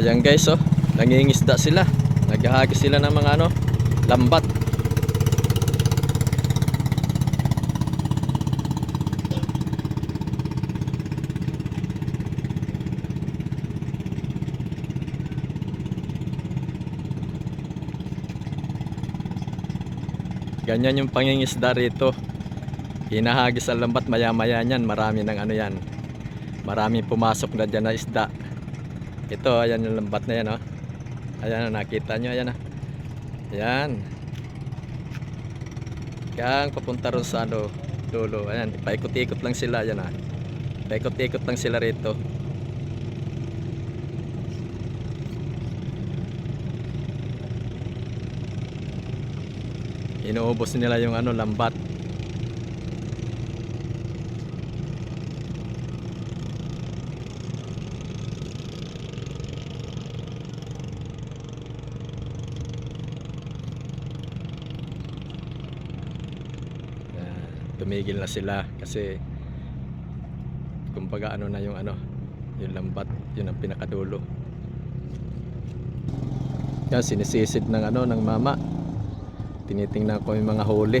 Ayan guys oh, nangingisda sila. Naghahagi sila ng mga ano, lambat. Ganyan yung pangingisda rito. Hinahagis ang lambat maya-maya niyan. Marami ng ano yan. Maraming pumasok na dyan na isda. Ito, ayan yung lambat na yan, oh. Ayan, nakita nyo, ayan, ah. Ayan. Kaya papunta ron sa ano, dulo. Ayan, paikot-ikot lang sila, ayan, ah. Paikot-ikot lang sila rito. Inuubos nila yung ano, lambat. Ayan, tumigil na sila kasi kumbaga ano na yung ano yung lambat yun ang pinakadulo. Yan sinisisid ng ano ng mama. Tinitingnan ko yung mga huli